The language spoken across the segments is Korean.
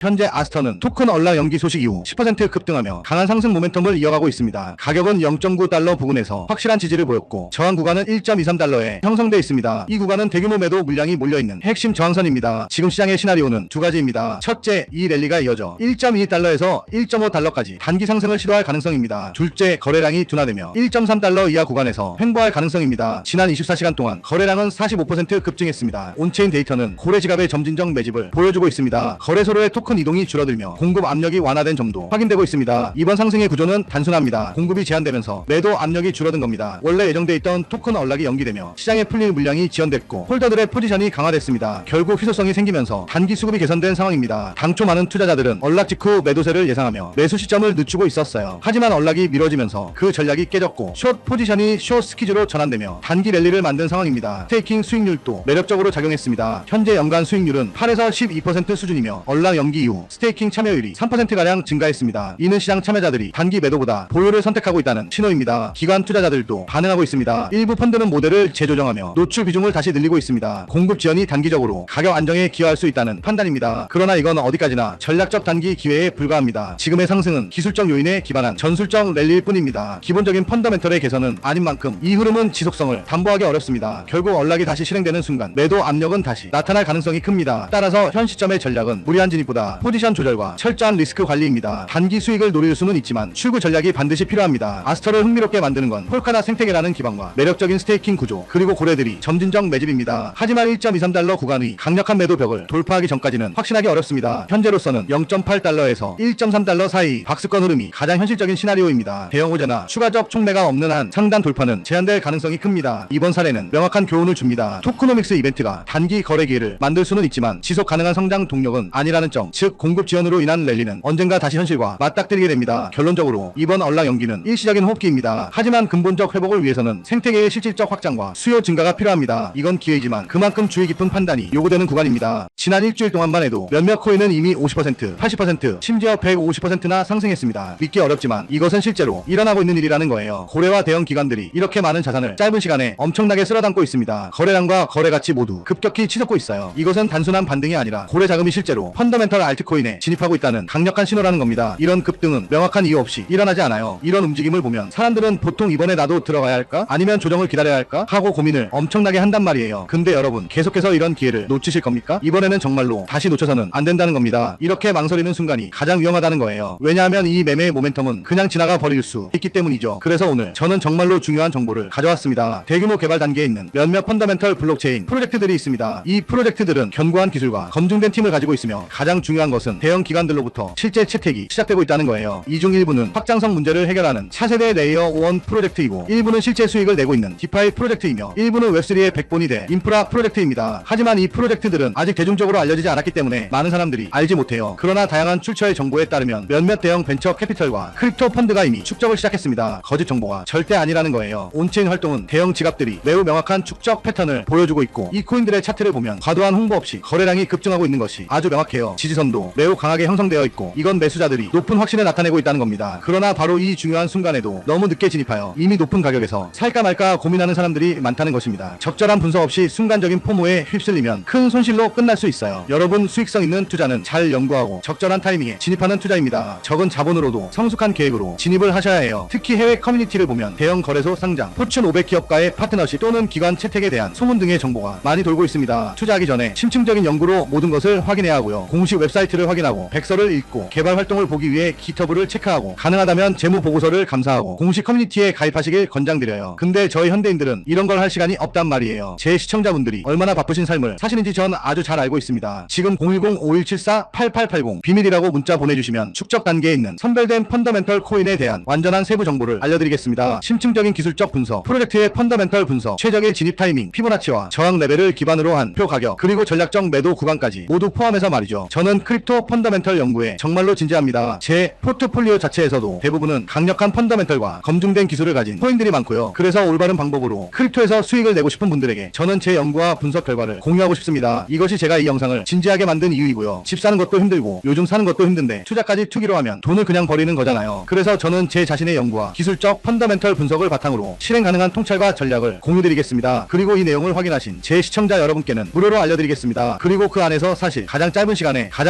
현재 아스터는 토큰 얼라 연기 소식 이후 10% 급등하며 강한 상승 모멘텀을 이어가고 있습니다. 가격은 0.9달러 부근에서 확실한 지지를 보였고 저항 구간은 1.23달러에 형성돼 있습니다. 이 구간은 대규모 매도 물량이 몰려있는 핵심 저항선입니다. 지금 시장의 시나리오는 두 가지입니다. 첫째, 이 랠리가 이어져 1.2달러에서 1.5달러까지 단기 상승을 시도할 가능성입니다. 둘째, 거래량이 둔화되며 1.3달러 이하 구간에서 횡보할 가능성입니다. 지난 24시간 동안 거래량은 45% 급증했습니다. 온체인 데이터는 고래 지갑의 점진적 매집을 보여주고 있습니다. 거래소로의 토큰 이동이 줄어들며 공급 압력이 완화된 점도 확인되고 있습니다. 이번 상승의 구조는 단순합니다. 공급이 제한되면서 매도 압력이 줄어든 겁니다. 원래 예정돼 있던 토큰 언락이 연기되며 시장에 풀릴 물량이 지연됐고 홀더들의 포지션이 강화됐습니다. 결국 희소성이 생기면서 단기 수급이 개선된 상황입니다. 당초 많은 투자자들은 언락 직후 매도세를 예상하며 매수 시점을 늦추고 있었어요. 하지만 언락이 미뤄지면서 그 전략이 깨졌고 숏 포지션이 숏 스키즈로 전환되며 단기 랠리를 만든 상황입니다. 스테이킹 수익률도 매력적으로 작용했습니다. 현재 연간 수익률은 8에서 12% 수준이며 언락 연기 이후 스테이킹 참여율이 3%가량 증가했습니다. 이는 시장 참여자들이 단기 매도보다 보유를 선택하고 있다는 신호입니다. 기관 투자자들도 반응하고 있습니다. 일부 펀드는 모델을 재조정하며 노출 비중을 다시 늘리고 있습니다. 공급 지연이 단기적으로 가격 안정에 기여할 수 있다는 판단입니다. 그러나 이건 어디까지나 전략적 단기 기회에 불과합니다. 지금의 상승은 기술적 요인에 기반한 전술적 랠리일 뿐입니다. 기본적인 펀더멘털의 개선은 아닌 만큼 이 흐름은 지속성을 담보하기 어렵습니다. 결국 언락이 다시 실행되는 순간 매도 압력은 다시 나타날 가능성이 큽니다. 따라서 현 시점의 전략은 무리한 진입보다 포지션 조절과 철저한 리스크 관리입니다. 단기 수익을 노릴 수는 있지만 출구 전략이 반드시 필요합니다. 아스터를 흥미롭게 만드는 건 폴카나 생태계라는 기반과 매력적인 스테이킹 구조 그리고 고래들이 점진적 매집입니다. 하지만 1.23달러 구간의 강력한 매도 벽을 돌파하기 전까지는 확신하기 어렵습니다. 현재로서는 0.8달러에서 1.3달러 사이 박스권 흐름이 가장 현실적인 시나리오입니다. 대형 호재나 추가적 촉매가 없는 한 상단 돌파는 제한될 가능성이 큽니다. 이번 사례는 명확한 교훈을 줍니다. 토크노믹스 이벤트가 단기 거래 기회를 만들 수는 있지만 지속 가능한 성장 동력은 아니라는 점, 즉 공급 지연으로 인한 랠리는 언젠가 다시 현실과 맞닥뜨리게 됩니다. 결론적으로 이번 얼락 연기는 일시적인 호흡기입니다. 하지만 근본적 회복을 위해서는 생태계의 실질적 확장과 수요 증가가 필요합니다. 이건 기회이지만 그만큼 주의 깊은 판단이 요구되는 구간입니다. 지난 일주일 동안만 해도 몇몇 코인은 이미 50%, 80%, 심지어 150%나 상승했습니다. 믿기 어렵지만 이것은 실제로 일어나고 있는 일이라는 거예요. 고래와 대형 기관들이 이렇게 많은 자산을 짧은 시간에 엄청나게 쓸어담고 있습니다. 거래량과 거래 가치 모두 급격히 치솟고 있어요. 이것은 단순한 반등이 아니라 고래 자금이 실제로 펀더멘털 알트코인에 진입하고 있다는 강력한 신호라는 겁니다. 이런 급등은 명확한 이유 없이 일어나지 않아요. 이런 움직임을 보면 사람들은 보통 이번에 나도 들어가야 할까? 아니면 조정을 기다려야 할까? 하고 고민을 엄청나게 한단 말이에요. 근데 여러분 계속해서 이런 기회를 놓치실 겁니까? 이번에는 정말로 다시 놓쳐서는 안 된다는 겁니다. 이렇게 망설이는 순간이 가장 위험하다는 거예요. 왜냐하면 이 매매의 모멘텀은 그냥 지나가 버릴 수 있기 때문이죠. 그래서 오늘 저는 정말로 중요한 정보를 가져왔습니다. 대규모 개발 단계에 있는 몇몇 펀더멘털 블록체인 프로젝트들이 있습니다. 이 프로젝트들은 견고한 기술과 검증된 팀을 가지고 있으며 가장 중요한 것은 대형 기관들로부터 실제 채택이 시작되고 있다는 거예요. 이 중 일부는 확장성 문제를 해결하는 차세대 레이어 1 프로젝트이고 일부는 실제 수익을 내고 있는 디파이 프로젝트이며 일부는 웹3의 백본이 돼 인프라 프로젝트입니다. 하지만 이 프로젝트들은 아직 대중적으로 알려지지 않았기 때문에 많은 사람들이 알지 못해요. 그러나 다양한 출처의 정보에 따르면 몇몇 대형 벤처 캐피털과 크립토 펀드가 이미 축적을 시작했습니다. 거짓 정보가 절대 아니라는 거예요. 온체인 활동은 대형 지갑들이 매우 명확한 축적 패턴을 보여주고 있고 이 코인들의 차트를 보면 과도한 홍보 없이 거래량이 급증하고 있는 것이 아주 명확해요. 지지 선도 매우 강하게 형성되어 있고 이건 매수자들이 높은 확신을 나타내고 있다는 겁니다. 그러나 바로 이 중요한 순간에도 너무 늦게 진입하여 이미 높은 가격에서 살까 말까 고민하는 사람들이 많다는 것입니다. 적절한 분석 없이 순간적인 포모에 휩쓸리면 큰 손실로 끝날 수 있어요. 여러분 수익성 있는 투자는 잘 연구하고 적절한 타이밍에 진입하는 투자입니다. 적은 자본으로도 성숙한 계획으로 진입을 하셔야 해요. 특히 해외 커뮤니티를 보면 대형 거래소 상장, 포춘 500 기업과의 파트너십 또는 기관 채택에 대한 소문 등의 정보가 많이 돌고 있습니다. 투자하기 전에 심층적인 연구로 모든 것을 확인해야 하고요. 공식 웹 사이트를 확인하고 백서를 읽고 개발 활동을 보기 위해 기터브를 체크하고 가능하다면 재무 보고서를 감사하고 공식 커뮤니티에 가입하시길 권장드려요. 근데 저희 현대인들은 이런 걸 할 시간이 없단 말이에요. 제 시청자분들이 얼마나 바쁘신 삶을 사시는지 전 아주 잘 알고 있습니다. 지금 010-5174-8880 비밀이라고 문자 보내주시면 축적 단계에 있는 선별된 펀더멘털 코인에 대한 완전한 세부 정보를 알려드리겠습니다. 심층적인 기술적 분석, 프로젝트의 펀더멘털 분석, 최적의 진입 타이밍, 피보나치와 저항 레벨을 기반으로 한 표 가격, 그리고 전략적 매도 구간까지 모두 포함해서 말이죠. 저는 크립토 펀더멘털 연구에 정말로 진지합니다. 제 포트폴리오 자체에서도 대부분은 강력한 펀더멘털과 검증된 기술을 가진 코인들이 많고요. 그래서 올바른 방법으로 크립토에서 수익을 내고 싶은 분들에게 저는 제 연구와 분석 결과를 공유하고 싶습니다. 이것이 제가 이 영상을 진지하게 만든 이유이고요. 집 사는 것도 힘들고 요즘 사는 것도 힘든데 투자까지 투기로 하면 돈을 그냥 버리는 거잖아요. 그래서 저는 제 자신의 연구와 기술적 펀더멘털 분석을 바탕으로 실행 가능한 통찰과 전략을 공유드리겠습니다. 그리고 이 내용을 확인하신 제 시청자 여러분께는 무료로 알려드리겠습니다. 그리고 그 안에서 사실 가장 짧은 시간에 가장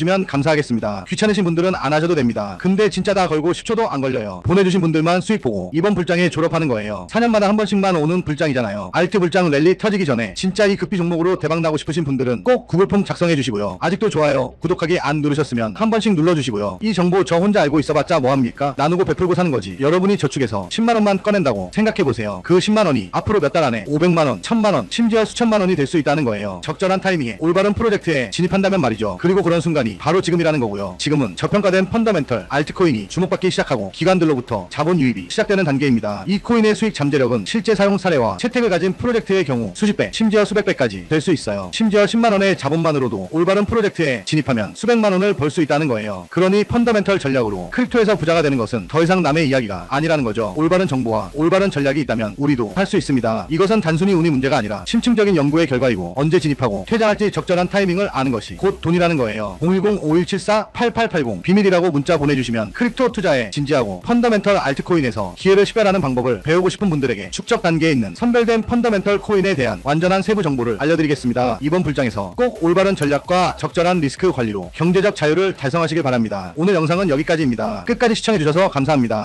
감사하겠습니다. 귀찮으신 분들은 안 하셔도 됩니다. 근데 진짜 다 걸고 10초도 안 걸려요. 보내주신 분들만 수익 보고 이번 불장에 졸업하는 거예요. 4년마다 한 번씩만 오는 불장이잖아요. 알트 불장 랠리 터지기 전에 진짜 이 급비 종목으로 대박 나고 싶으신 분들은 꼭 구글폼 작성해 주시고요. 아직도 좋아요, 구독하기 안 누르셨으면 한 번씩 눌러주시고요. 이 정보 저 혼자 알고 있어봤자 뭐합니까? 나누고 베풀고 사는 거지. 여러분이 저축해서 10만 원만 꺼낸다고 생각해 보세요. 그 10만 원이 앞으로 몇 달 안에 500만 원, 1000만 원, 심지어 수천만 원이 될 수 있다는 거예요. 적절한 타이밍에 올바른 프로젝트에 진입한다면 말이죠. 그리고 그런 순간이 바로 지금이라는 거고요. 지금은 저평가된 펀더멘털 알트코인이 주목받기 시작하고 기관들로부터 자본 유입이 시작되는 단계입니다. 이 코인의 수익 잠재력은 실제 사용 사례와 채택을 가진 프로젝트의 경우 수십 배, 심지어 수백 배까지 될 수 있어요. 심지어 10만 원의 자본만으로도 올바른 프로젝트에 진입하면 수백만 원을 벌 수 있다는 거예요. 그러니 펀더멘털 전략으로 크립토에서 부자가 되는 것은 더 이상 남의 이야기가 아니라는 거죠. 올바른 정보와 올바른 전략이 있다면 우리도 할 수 있습니다. 이것은 단순히 운이 문제가 아니라 심층적인 연구의 결과이고 언제 진입하고 퇴장할지 적절한 타이밍을 아는 것이 곧 돈이라는 거예요. 010-5174-8880 비밀이라고 문자 보내주시면 크립토 투자에 진지하고 펀더멘털 알트코인에서 기회를 식별하는 방법을 배우고 싶은 분들에게 축적 단계에 있는 선별된 펀더멘털 코인에 대한 완전한 세부 정보를 알려드리겠습니다. 이번 불장에서 꼭 올바른 전략과 적절한 리스크 관리로 경제적 자유를 달성하시길 바랍니다. 오늘 영상은 여기까지입니다. 끝까지 시청해주셔서 감사합니다.